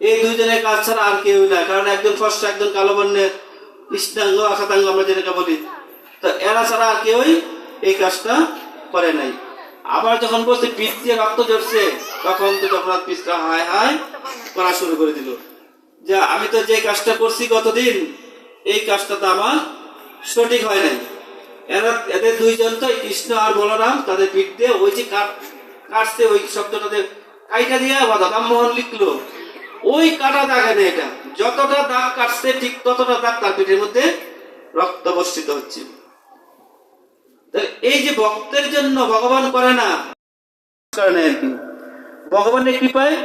এই দুইজনের কাজ ছাড়া আর কেউ না কারণ একজন ফর্সা একজন কালো বর্ণের কৃষ্ণাঙ্গ, আশাতাঙ্গ আমরা যেটাকে বলি। তো এরা ছাড়া আর কেউই এই কাজটা করে নাই। আবার যখন বলছে, পিঠ দিয়ে রক্ত ঝরছে, তখন তো জগন্নাথ মিশ্রা হায় হায় করা শুরু করে দিল। যে আমি তো যে কাজটা করছি গতদিন, এই কাজটা তো আমার সঠিক হয় নাই। এরা, এদের দুইজন তো কৃষ্ণ আর বলরাম, তাদের পিঠ দিয়ে ওই যে কাট, কাটছে, ওই শব্দটাতে কাইটা দিয়ে বাধা, রামমোহন লিখলো। ওই কাটা দাগ না এটা। যতটা দাগ কাটছে ঠিক ততটা দাগ তার পিঠের মধ্যে রক্ত বর্ষিত হচ্ছে। এই যে ভক্তের জন্য ভগবান করে না ভগবানের কৃপায়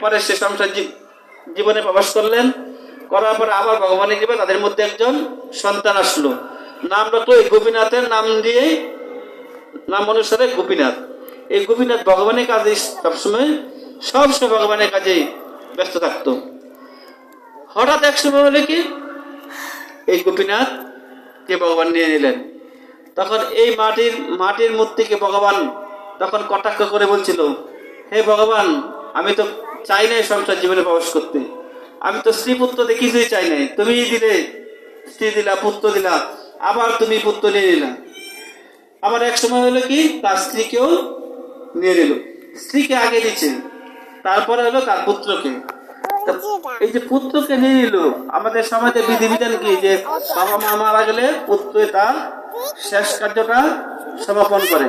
পরে সে সংসার জীবনে প্রবেশ করলেন। করার পরে আবার ভগবানের কৃপায় তাদের মধ্যে একজন সন্তান আসলো। নাম রাখল এই গোপীনাথের নাম দিয়ে, নাম অনুসারে গোপীনাথ। এই গোপীনাথ ভগবানের কাজে সবসময় সবসময় ভগবানের কাজে ব্যস্ত থাকতো। হঠাৎ এক সময় হলো কি, এই গোপীনাথ কে ভগবান নিয়ে নিলেন। তখন এই মাটির মাটির মূর্তিকে ভগবান তখন কটাক্ষ করে বলছিল, হে ভগবান, আমি তো চাই নাই সংসার জীবনে প্রবেশ করতে। আমি তো স্ত্রী পুত্র দিয়ে কিছুই চাই নাই। তুমি দিলে, স্ত্রী দিলা, পুত্র দিলা, আবার তুমি পুত্র নিয়ে নিলা। আবার এক সময় হলো কি, তার স্ত্রীকেও নিয়ে নিল। স্ত্রীকে আগে দিচ্ছে তারপরে হলো তার পুত্রকে এই যে পুত্রকে নিয়ে নিল, আমাদের সমাজে বিধিবিধান কি? যে বাবা মা মারা গেলে পুত্র তার শেষ কার্যটা সমাপন করে।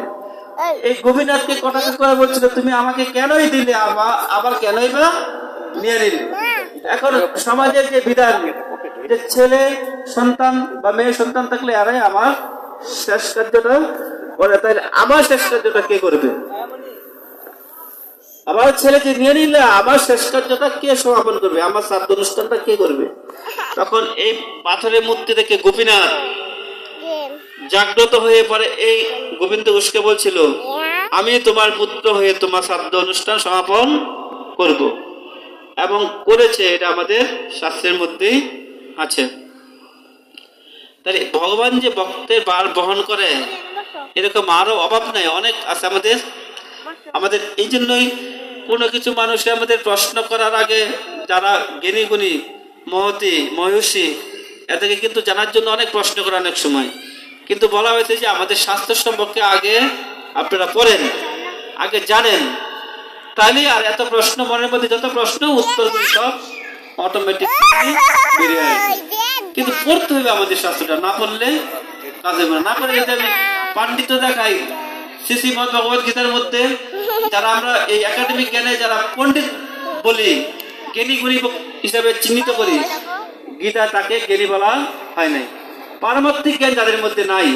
এই গোপীনাথকে কটাকে করে বলছিল, তুমি আমাকে কেনই দিলে? আবার আবার কেনই বা নিয়ে নিলে? এখন সমাজের যে বিধান, যে ছেলে, সন্তান বা মেয়ে, সন্তান থাকলে আরে আমার শেষ কার্যটা করে, তাহলে আমার শেষ কার্যটা কে করবে? আমার ছেলেকে নিয়ে নিলে আমার শেষ কার্যটা কে সমাপন করবে? আমার শ্রাদ্ধ অনুষ্ঠানটা কে করবে? তখন এই পাথরের মূর্তি থেকে গোপীনাথ জাগ্রত হয়ে পরে এই গোবিন্দ ঘোষকে বলছিল আমি তোমার পুত্র হয়ে তোমার শ্রাদ্ধ অনুষ্ঠান সমাপন করব। এবং করেছে এটা আমাদের শাস্ত্রের মধ্যেই আছে। তাহলে ভগবান যে ভক্তের বার বহন করে এরকম আরও অভাব নাই অনেক আছে আমাদের। আমাদের এই জন্যই কোনো কিছু মানুষ আমাদের প্রশ্ন করার আগে যারা জ্ঞানী গুণী মহতি মহিষী এদেরকে কিন্তু জানার জন্য অনেক প্রশ্ন করে অনেক সময়। কিন্তু বলা হয়েছে যে আমাদের স্বাস্থ্য সম্পর্কে আগে আপনারা পড়েন, আগে জানেন। তাহলে আর এত প্রশ্ন, মনের মধ্যে যত প্রশ্ন, উত্তর সব অটোমেটিক কিন্তু পড়তে হবে আমাদের স্বাস্থ্যটা, না পড়লে কাজে না। পড়লে যদি আমি দেখাই, শ্রী শ্রীমদ ভগবত গীতার মধ্যে যারা আমরা এই একাডেমিক জ্ঞানে যারা পণ্ডিত বলি, জ্ঞানী গুণী হিসাবে চিহ্নিত করি, গীতা তাকে জ্ঞানী বলা হয় নাই। পারমার্থিক জ্ঞান যাদের মধ্যে নাই,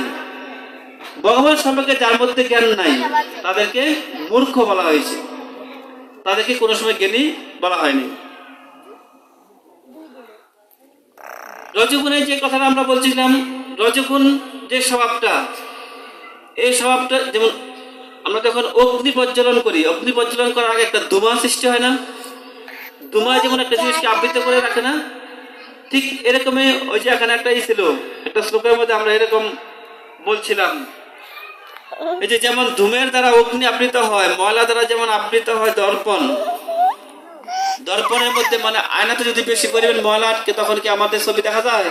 ভগবান সম্পর্কে যার মধ্যে জ্ঞান নাই, তাদেরকে মূর্খ বলা হয়েছে। তাদেরকে কোনো সময় জ্ঞানী বলা হয়নি। রজগুণের যে কথাটা আমরা বলছিলাম, রজগুণ যে স্বভাবটা, এই স্বভাবটা যেমন আমরা যখন অগ্নি প্রজ্বলন করি। অগ্নি প্রজ্বলন করার আগে একটা ধুমা সৃষ্টি হয় না? ধুমা যেমন একটা জিনিসকে আবৃত করে রাখে না ঠিক এরকমই ওই যে এখানে একটাই ছিল একটা শ্লোকের মধ্যে আমরা এরকম বলছিলাম। এই যে যেমন ধুমের দ্বারা অগ্নি আবৃত হয় ময়লা দ্বারা যেমন আবৃত হয় দর্পণ দর্পণের মধ্যে মানে আয়নাতে যদি বেশি পরিমাণ ময়লা আটকে তখন কি আমাদের ছবি দেখা যায়?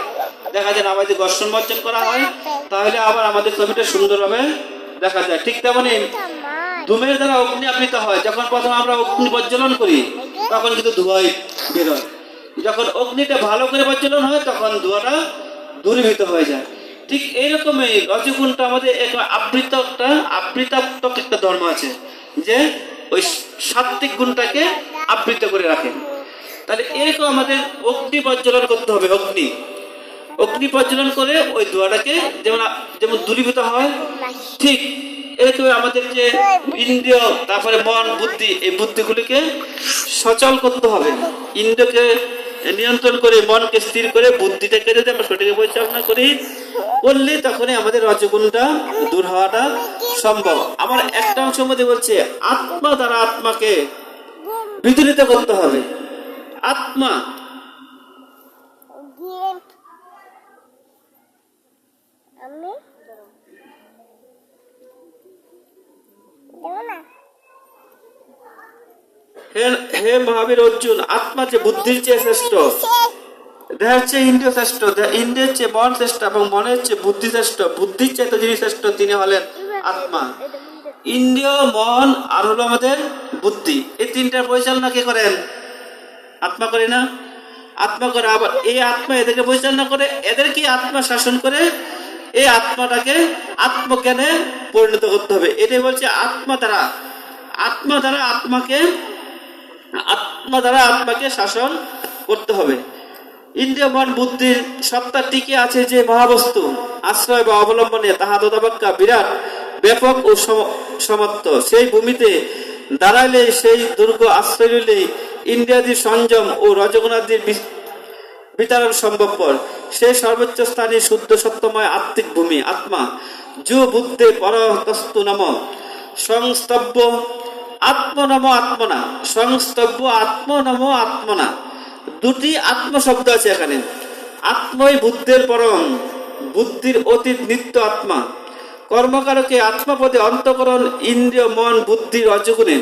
দেখা যায় না আবার যদি ঘর্ষণ বর্জন করা হয়। তাহলে আবার আমাদের ছবিটা সুন্দরভাবে দেখা যায়। ঠিক তেমনই ধূমের দ্বারা অগ্নি আবৃত হয়। যখন প্রথম আমরা অগ্নি প্রজ্বলন করি তখন কিন্তু ধোঁয়াই বের হয়। যখন অগ্নিটা ভালো করে প্রজ্বলন হয় তখন ধোঁয়াটা দূরীভূত হয়ে যায়। ঠিক এইরকমই রজগুণটা আমাদের এক আবৃত একটা আবৃতাত্মক একটা ধর্ম আছে যে ওই সাত্বিক গুণটাকে আবৃত করে রাখে। তাহলে এরকম আমাদের অগ্নি প্রজ্বলন করতে হবে অগ্নি। অগ্নি প্রজ্বলন করে ওই ধোঁয়াটাকে যেমন যেমন দূরীভূত হয়, ঠিক এরকম আমাদের যে ইন্দ্রিয়, তারপরে মন, বুদ্ধি, এই বুদ্ধিগুলিকে সচল করতে হবে। ইন্দ্রকে নিয়ন্ত্রণ করে, মনকে স্থির করে, বুদ্ধিটাকে যদি আমরা সঠিক পরিচালনা করি, করলে তখনই আমাদের রজগুণটা দূর হওয়াটা সম্ভব। আমার একটা অংশের মধ্যে বলছে, আত্মা দ্বারা আত্মাকে বিচলিত করতে হবে। আত্মা আমি দেবো না হে মহাবীর অর্জুন, আত্মা যে বুদ্ধির চেয়ে শ্রেষ্ঠ, দেহের চেয়ে ইন্দ্রিয় শ্রেষ্ঠ চেয়ে মন শ্রেষ্ঠ এবং মনের চেয়ে বুদ্ধি শ্রেষ্ঠ, বুদ্ধির চেয়ে যিনি শ্রেষ্ঠ, তিনি হলেন আত্মা। ইন্দ্রিয়, মন আর হলো আমাদের বুদ্ধি। এই তিনটার পরিচালনা কে করেন? আত্মা করে না? আত্মা করে আবার এই আত্মা এদেরকে পরিচালনা করে? এদেরকে আত্মা শাসন করে? এই আত্মাটাকে আত্মজ্ঞানে পরিণত করতে হবে। এটাই বলছে আত্মা দ্বারা। আত্মা দ্বারা আত্মাকে, আত্মা দ্বারা আত্মাকে শাসন করতে হবে। ইন্দ্রিয়, মন বুদ্ধির সত্তা টিকে আছে যে মহাবস্তু, আশ্রয় বা অবলম্বনে তাহা তদাবাক্যা বিরাট, ব্যাপক ও সম- সমত্ব সেই ভূমিতে দাঁড়াইলে সেই দুর্গ আশ্রয় লইলে ইন্দ্রিয়াদির সংযম ও রজগুণাদির বিতরণ সম্ভবপর। সে সর্বোচ্চ স্থানে শুদ্ধ, সত্যময়, আত্মিক ভূমি, আত্মা যু বুদ্ধে পরতস্তু নম। সংস্তব্য আত্মনম আত্মনা। সংস্তব্য আত্মনম আত্মনা। দুটি আত্ম শব্দ আছে এখানে। আত্মই বুদ্ধের পরম, বুদ্ধির অতীত নিত্য আত্মা। কর্মকারকে আত্মাপদে অন্তকরণ ইন্দ্রিয়, মন বুদ্ধির অজগুণে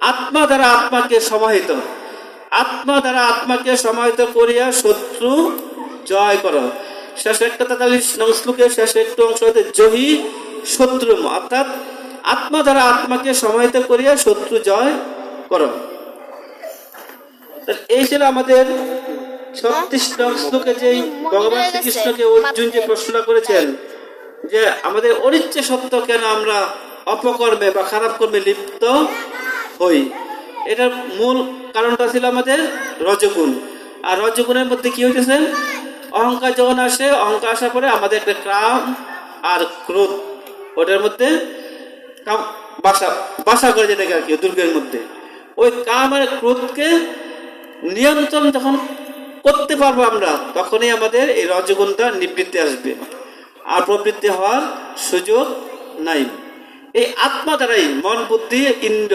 আত্মা দ্বারা আত্মাকে সমাহিত। আত্মা দ্বারা আত্মাকে সমাহিত করিয়া শত্রু জয় কর। শেষ একটা তেতাল্লিশ নং শ্লোকের শেষ একটু অংশ হতে জহি শত্রু অর্থাৎ আত্মা দ্বারা আত্মাকে সমাহিত করিয়া শত্রু জয় কর। এই ছিল আমাদের ছত্রিশ নং শ্লোকে যেই ভগবান শ্রীকৃষ্ণকে অর্জুন যে প্রশ্ন করেছেন যে আমাদের অনিচ্ছে সত্য কেন আমরা অপকর্মে বা খারাপ কর্মে লিপ্ত হই? এটার মূল কারণটা ছিল আমাদের রজগুণ। আর রজগুণের মধ্যে কি হইতেছে? অহংকার যখন আসে, অহংকার আসার পরে আমাদের একটা কাম আর ক্রোধ, ওটার মধ্যে বাসা বাসা করে যেটাকে আর কি, দুর্গের মধ্যে। ওই কাম আর ক্রোধকে নিয়ন্ত্রণ যখন করতে পারব আমরা, তখনই আমাদের এই রজগুণটা নিবৃত্তি আসবে। আর প্রবৃত্তি হওয়ার সুযোগ নাই। এই আত্মা দ্বারাই মন, বুদ্ধি ইন্দ্র